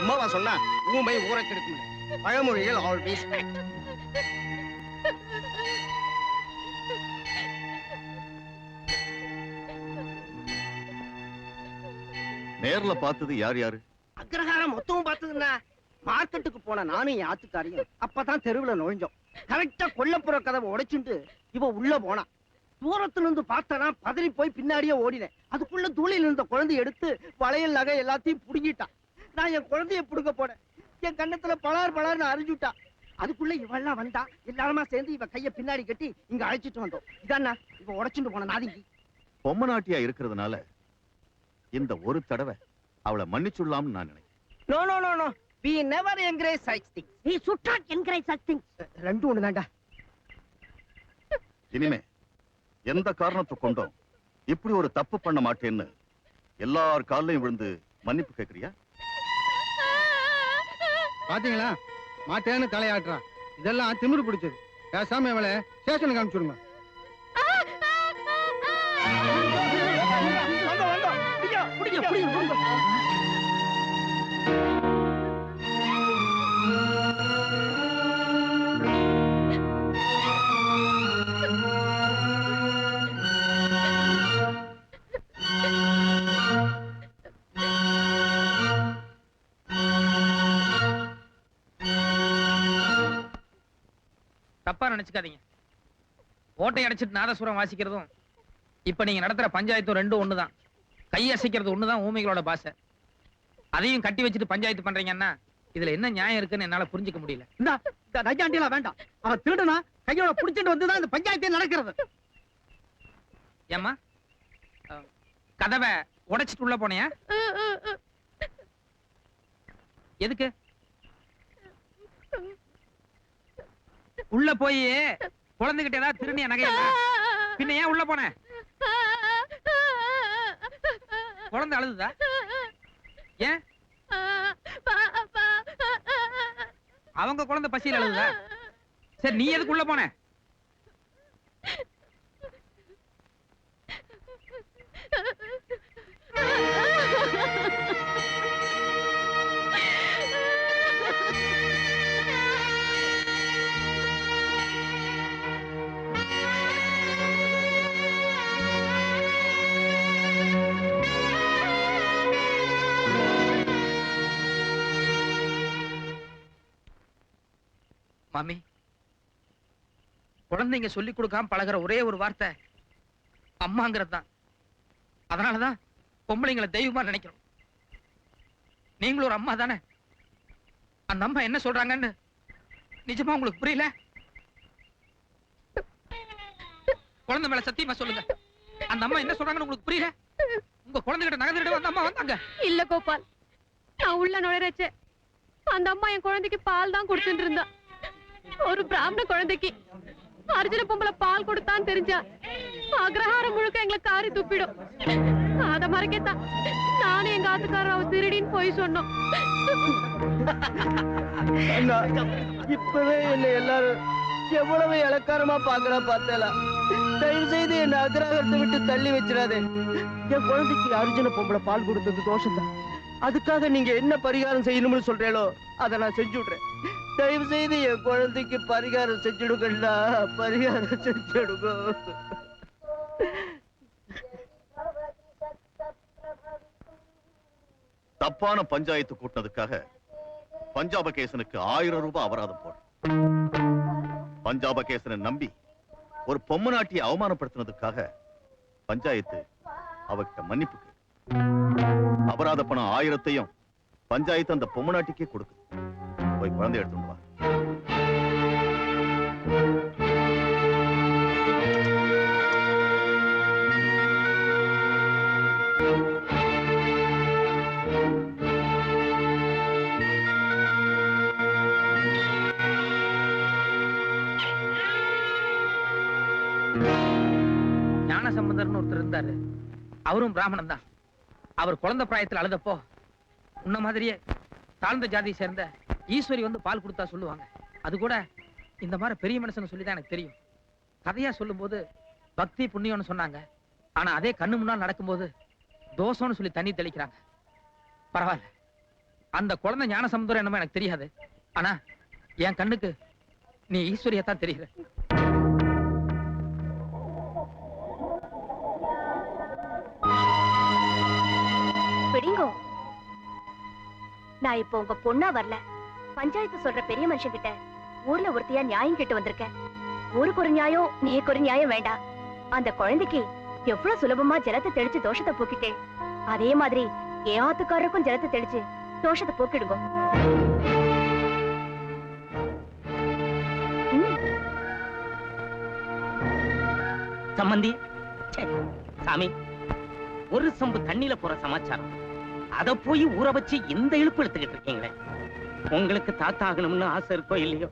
சும்மாவா சொன்னா ஊமை ஊரை கெடுக்கும். பழமொழிகள் ஆல்வேஸ் நேர்ல பார்த்தது யார் யாரு? அக்ரஹாரம் மொத்தமும் பார்த்ததுன்னா மார்க்கெட்டுக்கு போன நானும் என் ஆத்துக்காரியும் அப்பதான் தெருவுல நுழைஞ்சோம். கரெக்டா கொல்லப்புற கதவை உடைச்சுட்டு இவ உள்ள போனா. தூரத்துல இருந்து பார்த்தனா பதறி போய் பின்னாடியே ஓடினேன். அதுக்குள்ள தூளில இருந்த குழந்தைய எடுத்து வளையல் நகை எல்லாத்தையும் புடுங்கிட்டான் நான் என் குழந்தைய புடுங்க போனேன். என் கண்ணத்துல பலார் பலார்னு அரிஞ்சுட்டா அதுக்குள்ள இவெல்லாம் வந்தா எல்லாருமா சேர்ந்து இவ கைய பின்னாடி கட்டி இங்க அழைச்சிட்டு வந்தோம். இதாண்ணா இவ உடைச்சுட்டு போன நாதிங்கி. பொம்மை நாட்டியா இருக்கிறதுனால இந்த ஒரு தடவை அவளை மன்னிச்சுடலாம்னு நான் நினைக்கிறேன். No no no no we never encourage such things. நீ சுட்டா என்கிற சக்தி ரெண்டும் ஒண்ணுதான்டா இனிமே எந்த காரணத்தை கொண்டும் இப்படி ஒரு தப்பு பண்ண மாட்டேன்னு எல்லார் காலையும் விழுந்து மன்னிப்பு கேக்குறியா பாத்தீங்களா? மாட்டேன்னு தலையாட்டுறான். இதெல்லாம் திமிரு பிடிச்சது. பேசாம இவளை ஸ்டேஷனுக்கு அனுப்பிச்சுடுங்க. பிடிங்க, பிடிங்க, தப்பா நினைச்சுக்காதீங்க. ஓட்டை அடைச்சிட்டு நாதசுரம் வாசிக்கிறதும் இப்ப நீங்க நடத்துற பஞ்சாயத்தும் ரெண்டும் ஒண்ணுதான். கை அசைக்கிறது ஒண்ணுதான் ஊமைகளோட பாஷை அதையும் கட்டி வச்சுட்டு பஞ்சாயத்து பண்றீங்கன்னா இதுல என்ன நியாயம் இருக்குன்னு என்னால புரிஞ்சுக்க முடியல. இந்தா, வேண்டாம். அவன் திருடனா கையோட புடிச்சிட்டு வந்துதான் இந்த பஞ்சாயத்தே நடக்கிறது. அஹ், கதவை உடைச்சிட்டு உள்ள போனியா? எதுக்கு? உள்ள போய் குழந்தைகிட்ட ஏதாவது திருநிய நகையா பின்ன ஏன் உள்ள போன? குழந்தை அழுதுதா? ஏன்? அவங்க குழந்தை பசியில் அழுதுதா? சரி நீ எதுக்கு உள்ள போன? சுவாமி. குழந்தைங்க சொல்லி கொடுக்காம பழகுற ஒரே ஒரு வார்த்தை அம்மாங்கிறது தான். அதனாலதான் பொம்பளைங்களை தெய்வமா நினைக்கிறோம். நீங்களும் ஒரு அம்மா தானே? அந்த அம்மா என்ன சொல்றாங்கன்னு நிஜமா உங்களுக்கு புரியல? குழந்தை மேல சத்தியமா சொல்லுங்க. அந்த அம்மா என்ன சொல்றாங்கன்னு உங்களுக்கு புரியல? உங்க குழந்தைகிட்ட நகர்ந்துட்டு அந்த அம்மா வந்தாங்க. இல்ல கோபால் நான் உள்ள நுழைறச்ச. அந்த அம்மா என் குழந்தைக்கு பால் தான் கொடுத்துட்டு இருந்தா. ஒரு பிராமண குழந்தைக்கு. அர்ஜுன பொம்பளை பால் கொடுத்தான்னு தெரிஞ்சா அக்ரஹாரம் முழுக்க எங்களை காரி துப்பிடும். அத மறைக்கத்தான். நானும் எங்க ஆத்துக்காரர் அவ திருடின்னு போய் சொன்னோம். இப்பவே என்ன எல்லாரும் எவ்வளவு இலக்காரமா பாக்குறா பார்த்தல. தயவு செய்து என்ன அக்ரஹாரத்தை விட்டு தள்ளி வச்சிடாதே. என் குழந்தைக்கு அர்ஜுன பொம்பளை பால் கொடுத்தது தோஷம்தான். அதுக்காக நீங்க என்ன பரிகாரம் செய்யணும்னு சொல்றீங்களோ அதை நான் செஞ்சு விடுறேன் தயவு செய்து என் குழந்தைக்கு பரிகாரம் செஞ்சுடுங்கண்ணா. பரிகாரம் செஞ்சிடுங்க. தப்பான பஞ்சாயத்து கூட்டினதுக்காக பஞ்சாப கேசனுக்கு ஆயிரம் ரூபாய் அபராதம் போடு. பஞ்சாப கேசனை நம்பி ஒரு பொம்மை நாட்டியை அவமானப்படுத்தினதுக்காக பஞ்சாயத்து அவகிட்ட மன்னிப்பு அபராத பணம் ஆயிரத்தையும் பஞ்சாயத்து அந்த பொம்மை நாட்டிக்கே கொடுக்கு போய் குழந்தை எடுத்துட்டு சம்பந்தர்னு ஒருத்தர் இருந்தாரு. அவரும் பிராமணன் தான் அவர் குழந்தை பிராயத்தில் அழுதப்போ உன்ன மாதிரியே தாழ்ந்த ஜாதியை சேர்ந்த ஈஸ்வரி வந்து பால் கொடுத்தா சொல்லுவாங்க. அது கூட இந்த மாதிரி பெரிய மனுஷன் சொல்லி தான் எனக்கு தெரியும். கதையா சொல்லும்போது பக்தி புண்ணியம்னு சொன்னாங்க. ஆனா அதே கண்ணு முன்னால் நடக்கும்போது தோஷம்னு சொல்லி தண்ணி தெளிக்கிறாங்க. பரவாயில்ல. அந்த குழந்தை ஞான சமுதரம் என்னமோ எனக்கு தெரியாது. ஆனா என் கண்ணுக்கு நீ ஈஸ்வரியத்தான் தெரியுற. நான் இப்போ உங்க பொண்ணா வரல. பஞ்சாயத்து சொல்ற பெரிய மனுஷன் கிட்ட ஊர்ல ஒருத்தையா நியாயம் கேட்டு வந்திருக்க. ஊருக்கு ஒரு நியாயம் நீக்கு ஒரு நியாயம் வேண்டாம் அந்த குழந்தைக்கு எவ்வளவு சுலபமா ஜலத்தை தெளிச்சு தோஷத்தை போக்கிட்டேன். அதே மாதிரி என் ஆத்துக்காரருக்கும் ஜலத்தை தெளிச்சு தோஷத்தை போக்கிடுங்க. சம்பந்தி சாமி ஒரு சம்பு தண்ணியில போற சமாச்சாரம். அத போய் ஊற வச்சு இந்த இழுப்பு எடுத்துக்கிட்டு இருக்கீங்களே. உங்களுக்கு தாத்தா ஆகணும்னு ஆசை இருக்கோ இல்லையோ?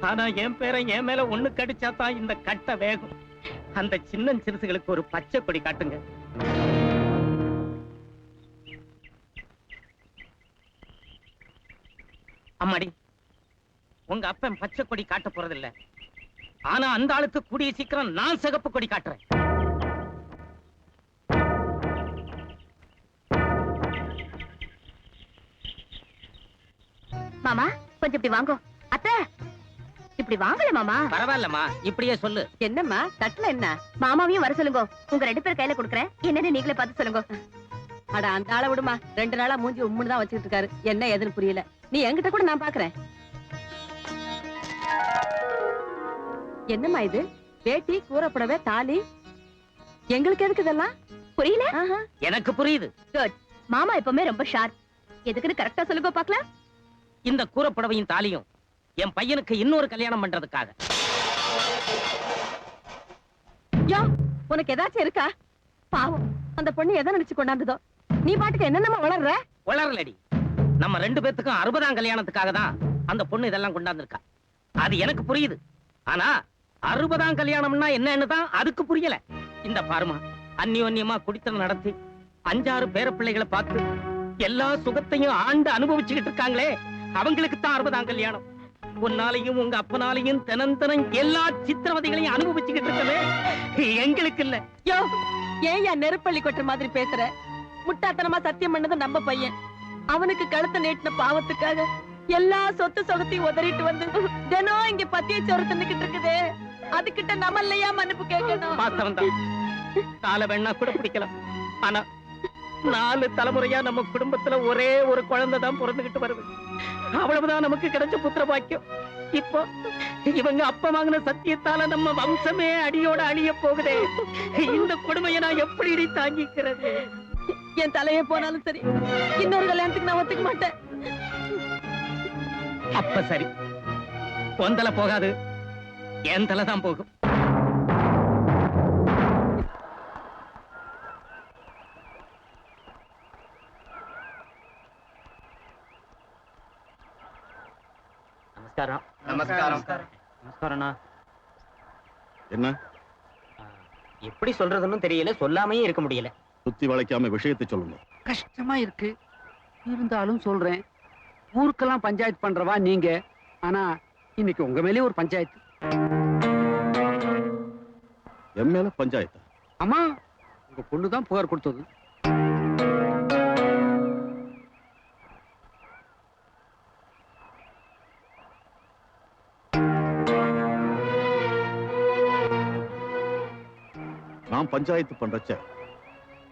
ஆனா என் பேரை என் மேல ஒண்ணு கடிச்சா தான் இந்த கட்ட வேகம். அந்த சின்ன சிறுசுகளுக்கு ஒரு பச்சை கொடி காட்டுங்க. அம்மாடி உங்க அப்பன் பச்சை கொடி காட்ட போறதில்ல. ஆனா அந்த ஆளுக்கு கூடிய சீக்கிரம் நான் சிகப்பு கொடி காட்டுறேன். மாமா கொஞ்சம் இப்படி வாங்கோ. அத்தை இப்படி வாங்கல மாமா. பரவாயில்லம்மா இப்படியே சொல்லு. என்னம்மா தட்டுல என்ன? மாமாவையும் வர சொல்லுங்க. உங்க ரெண்டு பேர் கையில கொடுக்குறேன். என்னன்னு நீங்களே பார்த்து சொல்லுங்க. அட அந்த ஆளை விடுமா. ரெண்டு நாளா மூஞ்சி உம்முன்னு தான் வச்சுக்கிட்டு இருக்காரு. என்ன ஏதுன்னு புரியல. நீ என்கிட்ட கூட நான் பாக்குறேன் என்னம்மா இது? வேட்டி கூறப்படவே தாலி? எங்களுக்கு எதுக்கு இதெல்லாம்? புரியல. எனக்கு புரியுது. மாமா எப்பவுமே ரொம்ப ஷார்ப் எதுக்குன்னு கரெக்டா சொல்லுங்க பாக்கலாம் இந்த கூறப்புடவையும் தாலியும் என் பையனுக்கு இன்னொரு கல்யாணம் பண்றதுக்காக. யோ உனக்கு ஏதாச்சும் இருக்கா? பாவம் அந்த பொண்ணு எதை நினைச்சு கொண்டாந்ததோ? நீ பாட்டுக்கு என்னென்னமா வளர்ற? வளரலடி. நம்ம ரெண்டு பேத்துக்கும் அறுபதாம் கல்யாணத்துக்காக தான் அந்த பொண்ணு இதெல்லாம் கொண்டாந்துருக்கா. அது எனக்கு புரியுது. ஆனா அறுபதாம் கல்யாணம்னா என்னன்னு தான் அதுக்கு புரியல. இந்த பாருமா அந்யோன்யமா குடித்தனம் நடத்தி அஞ்சாறு பேர பிள்ளைகளை பார்த்து எல்லா சுகத்தையும் ஆண்டு அனுபவிச்சுக்கிட்டு இருக்காங்களே. அவங்களுக்கு தான் அறுபதாம் கல்யாணம். உன்னாலையும் உங்க அப்பனாலையும் தினம் தினம் எல்லா சித்திரவதைகளையும் அனுபவிச்சுக்கிட்டு இருக்கவே எங்களுக்கு இல்ல. யோ ஏன் நெருப்பள்ளி கொட்டுற மாதிரி பேசுற? முட்டாத்தனமா சத்தியம் பண்ணது நம்ம பையன். அவனுக்கு கழுத்தை நீட்டின பாவத்துக்காக எல்லா சொத்து சொகத்தையும் உதறிட்டு வந்து தினம் இங்க பத்திய சோறு தின்னுக்கிட்டு இருக்குதே. அதுகிட்ட நம்ம இல்லையா மன்னிப்பு கேட்கணும்? வாஸ்தவம் தான் காலை வேணா கூட பிடிக்கலாம் ஆனா நாலு தலைமுறையா நம்ம குடும்பத்துல ஒரே ஒரு குழந்தை தான் பிறந்துகிட்டு வருது. அவ்வளவுதான் நமக்கு கிடைச்ச புத்திர பாக்கியம் இப்போ இவங்க அப்ப வாங்கின சத்தியத்தால நம்ம வம்சமே அடியோட அழிய போகுதே. இந்த கொடுமையை நான் எப்படி இடி தாங்கிக்கிறது? என் தலையே போனாலும் சரி இன்னொரு கல்யாணத்துக்கு நான் ஒத்துக்க மாட்டேன். அப்ப சரி. உன் தலை போகாது. என் தலை தான் போகும். நமஸ்காரம். நமஸ்காரம். நமஸ்காரம்ண்ணா. என்ன? எப்படி சொல்றதுன்னு தெரியல சொல்லாமையே இருக்க முடியல. சுத்தி வளைக்காம விஷயத்தை சொல்லுங்க. கஷ்டமா இருக்கு. இருந்தாலும் சொல்றேன். ஊருக்கெல்லாம் பஞ்சாயத்து பண்றவா நீங்க. ஆனா இன்னைக்கு உங்க மேலே ஒரு பஞ்சாயத்து. என் மேல பஞ்சாயத்தா? அம்மா உங்க பொண்ணு தான் புகார் கொடுத்தது. நான் பஞ்சாயத்து பண்றச்ச.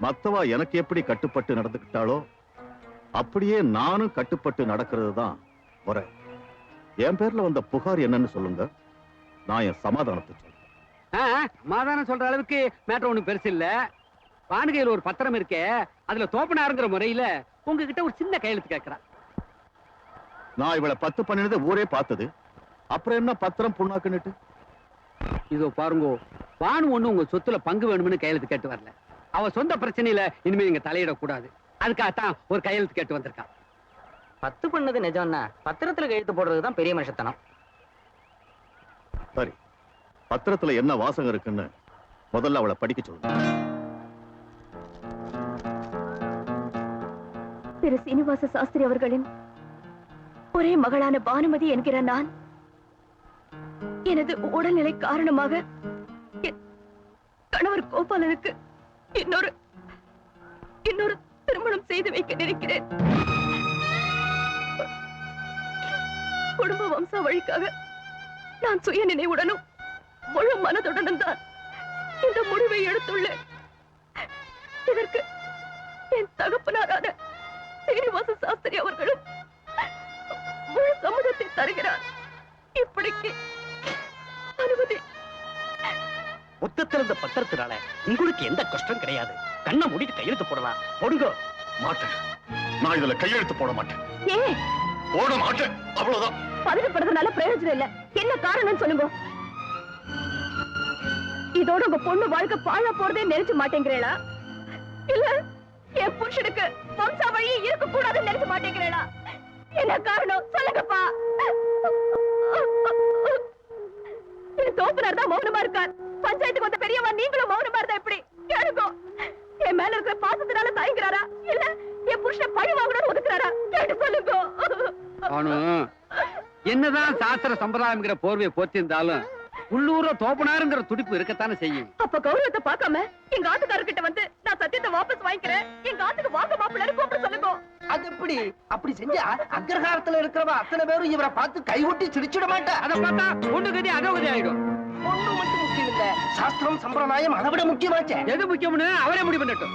மத்தவா எனக்கு எப்படி கட்டுப்பட்டு நடந்துக்கிட்டாளோ அப்படியே நானும் கட்டுப்பட்டு நடக்கிறது தான் முறை. என் பேர்ல வந்த புகார் என்னன்னு சொல்லுங்க. நான் என் சமாதானத்தை சொல்றேன். சமாதானம் சொல்ற அளவுக்கு மேட்டர் ஒண்ணும் பெருசு இல்ல. வானுகையில் ஒரு பத்திரம் இருக்கே அதுல தோப்பனாருங்கிற முறையில உங்ககிட்ட ஒரு சின்ன கையெழுத்து கேட்கறேன் நான் இவளை பத்து பண்ணினதை ஊரே பார்த்தது. அப்புறம் என்ன பத்திரம் புண்ணாக்குன்னுட்டு? இதோ பாருங்க வானு ஒண்ணு உங்க சொத்துல பங்கு வேணும்னு கையெழுத்து கேட்டு வரல. அவ சொந்த பிரச்சனையில இனிமே நீங்க தலையிடக்கூடாது. அதுக்காகத்தான் ஒரு கையெழுத்து கேட்டு வந்திருக்கான். பத்து பண்ணது நிஜம்னா பத்திரத்துல கையெழுத்து போடுறதுதான் பெரிய மனுஷத்தனம். சரி. பத்திரத்துல என்ன வாசகம் இருக்குன்னு முதல்ல அவளை படிக்க சொல்லுங்க திரு சீனிவாச சாஸ்திரி அவர்களின் ஒரே மகளான பானுமதி என்கிற நான். எனது உடல்நிலை காரணமாக கோபாலனுக்கு இன்னொரு இன்னொரு திருமணம் செய்து வைக்க நினைக்கிறேன் குடும்ப வம்சாவழிக்காக நான் சுய நினைவுடனும் முழு மனதுடனும் தான் இந்த முடிவை எடுத்துள்ளேன். இதற்கு என் தகப்பனாரான சீனிவாச சாஸ்திரி அவர்களும் முழு சம்மதத்தை தருகிறார். இப்படிக்கு மொத்தத்தில் இந்த பத்திரத்தினால உங்களுக்கு எந்த கஷ்டம் கிடையாது. கண்ணை மூடிட்டு கையெழுத்து போடலாம். போடுங்க. மாட்டேன். நான் இதுல கையெழுத்து போட மாட்டேன். ஏன் போட மாட்டேன். அவ்வளவுதான். பதவிப்படுறதுனால பிரயோஜனம் இல்ல. என்ன காரணம் சொல்லுங்க. இதோட உங்க பொண்ணு வாழ்க்கை பாழா போறதே நினைச்சு மாட்டேங்கிறேளா? இல்ல என் புருஷனுக்கு வம்சா வழி இருக்க கூடாதுன்னு நினைச்சு மாட்டேங்கிறேளா? என்ன காரணம்? சொல்லுங்கப்பா. என் தோப்புனார் தான் மௌனமா இருக்கார். பஞ்சாயத்துக்கு வந்த பெரியவா நீங்களும் மௌனமா இருந்தா எப்படி? கேளுங்க. என் மேல இருக்கிற பாசத்தினால தயங்குறாரா? இல்ல என் புருஷன் பழி வாங்கணும்னு ஒதுக்குறாரா? கேட்டு சொல்லுங்க. என்னதான் சாஸ்திர சம்பிரதாயம்ங்கிற போர்வையை போத்திருந்தாலும் உள்ளூர தோப்பனாருங்கிற துடிப்பு இருக்கத்தானே செய்யும். அப்ப கௌரவத்தை பார்க்காம எங்க ஆத்துக்காரர்கிட்ட வந்து நான் சத்தியத்தை வாபஸ் வாங்கிக்கிறேன். எங்க ஆத்துக்கு வாங்க மாப்பிள்ளை கூப்பிட சொல்லுங்க. அது எப்படி? அப்படி செஞ்சா அக்ரஹாரத்துல இருக்கிறவ அத்தனை பேரும் இவரை பார்த்து கைவிட்டு சிரிச்சிட மாட்டா. அதை பார்த்தா ஒண்ணு கதி அதோ கதி ஆயிடும். சாஸ்திரம் சம்பிரதாயம் அதை விட முக்கியமாச்சே? எது முக்கியம்னு அவரே முடிவு பண்ணட்டும்